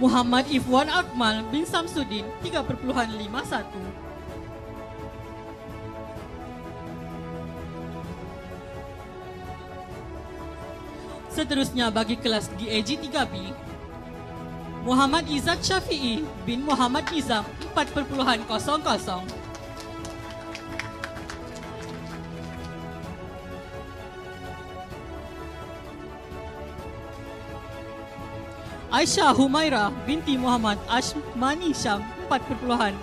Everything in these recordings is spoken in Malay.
Muhammad Ifwan Akmal bin Samsudin 3.51 Seterusnya bagi kelas GAG 3B Muhammad Izzat Syafi'i bin Muhammad Nizam 4.00 Aisyah Humaira binti Muhammad Ashmani Syam 4.00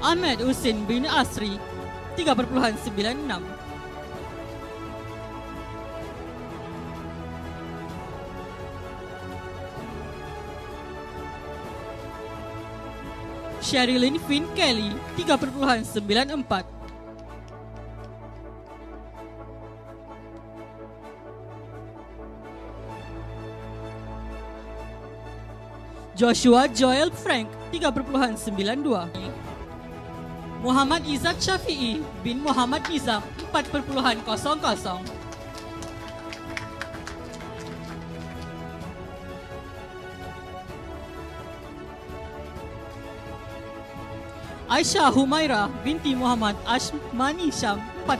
Ahmad Husin bin Asri 3.96 Sherilyn Finn Kelly 3.94 Joshua Joel Frank 3.92 Muhammad Izzat Syafi'i bin Muhammad Nizam 4.00 Aisyah Humaira binti Muhammad Ashmani Syam 4.